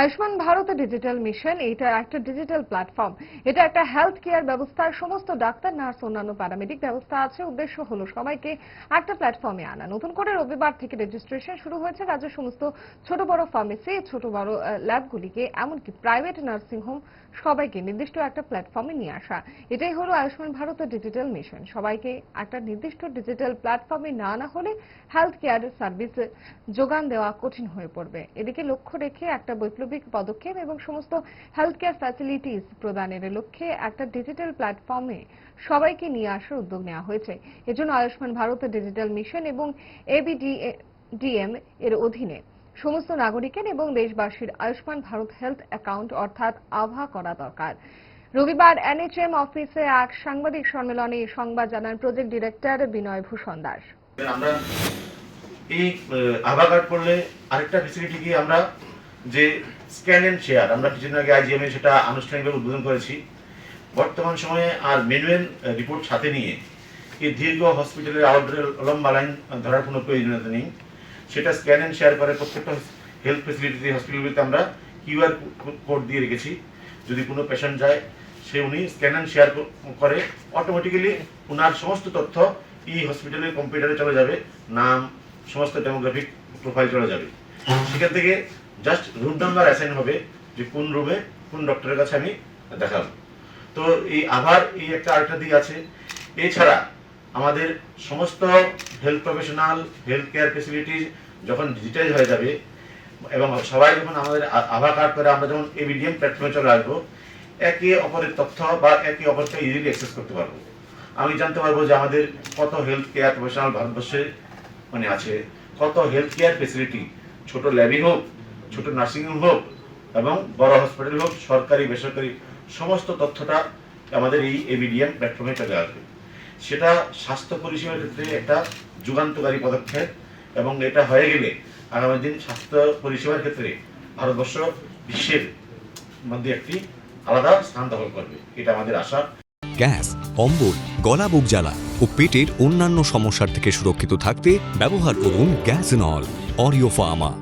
Ayushman Bharat digital mission এটা একটা digital platform এটা একটা হেলথ কেয়ার ব্যবস্থার সমস্ত ডাক্তার নার্স অন্যান্য প্যারামেডিক ব্যবস্থা আছে। উদ্দেশ্য হলো সবাইকে একটা প্ল্যাটফর্মে আনা। নতুন করে রবিবার থেকে রেজিস্ট্রেশন শুরু হয়েছে রাজ্যের সমস্ত ছোট বড় ফার্মেসি ছোট বড় ল্যাবগুলিকে এমনকি প্রাইভেট নার্সিং হোম সবাইকে নির্দিষ্ট একটা প্ল্যাটফর্মে নিয়ে আসা। এটাই হলো আয়ুষ্মান ভারত ডিজিটাল মিশন সবাইকে একটা নির্দিষ্ট ডিজিটাল প্ল্যাটফর্মে না আনা হলে হেলথ কেয়ার সার্ভিস যোগান দেওয়া কঠিন হয়ে পড়বে। এদিকে লক্ষ্য রেখে একটা বৈপ্লবিক পদক্ষেপ এবং সমস্ত হেলথ কেয়ার ফ্যাসিলিটিস প্রদানের লক্ষ্যে একটা ডিজিটাল প্ল্যাটফর্মে সবাইকে নিয়ে আসার উদ্যোগ নেওয়া হয়েছে। এজন্য আয়ুষ্মান ভারত ডিজিটাল মিশন এবং এবিডি ডিএম এর অধীনে সমস্ত নাগরিকের এবং দেশবাসীর আয়ুষ্মান ভারত হেলথ অ্যাকাউন্ট অর্থাৎ আভা করা দরকার। রবিবার এনএচএম অফিসে এক সাংবাদিক সম্মেলনে সংবাদ জানান প্রজেক্ট ডিরেক্টর বিনয় ভূষণ দাস। আমরা এই আভা কার্ড করলে আরেকটা ফেসিলিটি কি আমরা যে স্ক্যান এন্ড শেয়ার, আমরা কিছুদিন আগে আইজিএমে সেটা আনুষ্ঠানিকভাবে উদ্বোধন করেছি। বর্তমান সময়ে আর ম্যানুয়াল রিপোর্ট সাথে নিয়ে এই দীর্ঘ হসপিটালের আউটডোরের লম্বা লাইন ধরার কোনো প্রয়োজনীয়তা নেই। সেটা স্ক্যান এন্ড শেয়ার করে প্রত্যেকটা হেলথ ফেসিলিটি হসপিটালগুলিতে আমরা কিউআর কোড দিয়ে রেখেছি। যদি কোনো পেশেন্ট যায়, সে উনি স্ক্যান অ্যান্ড শেয়ার করে, অটোমেটিক্যালি ওনার সমস্ত তথ্য ই হসপিটালের কম্পিউটারে চলে যাবে, নাম, সমস্ত ডেমোগ্রাফিক প্রোফাইল চলে যাবে। সেখান থেকে জাস্ট রুম নাম্বার অ্যাসাইন হবে যে কোন রুমে কোন ডক্টরের কাছে আমি দেখাবো। তো এই আভার এই একটা আরেকটা দিক আছে। এছাড়া আমাদের সমস্ত health professional health care facilities যখন ডিজিটাইজ হয়ে যাবে এবং সবাই যখন আমাদের আভার কার্ড করে, আমরা যখন এবিডিএম প্ল্যাটফর্মে চলে আসব, একে অপরের তথ্য বা একে অপরকে ইজিলি অ্যাক্সেস করতে পারব। আমি জানতে পারব যে আমাদের কত হেলথ কেয়ার প্রফেশনাল ভারতবর্ষে মানে আছে, কত হেলথ কেয়ার ফেসিলিটি ছোট ল্যাবই হোক ছোট নার্সিং হোম হোক এবং বড় হসপিটাল হোক, সরকারি, বেসরকারি, সমস্ত তথ্যটা আমাদের এই এবিডিএম প্ল্যাটফর্মে চলে আসবে। সেটা স্বাস্থ্য পরিষেবার ক্ষেত্রে একটা যুগান্তকারী পদক্ষেপ এবং এটা হয়ে গেলে আগামী দিন স্বাস্থ্য পরিষেবার ক্ষেত্রে ভারতবর্ষ বিশ্বের মধ্যে একটি আলাদা স্থান দখল করবে। এটা আমাদের আশা। গ্যাস অম্বল গলা, বুক জ্বালা ও পেটের অন্যান্য সমস্যার থেকে সুরক্ষিত থাকতে ব্যবহার করুন গ্যাস নল, অরিও ফার্মা।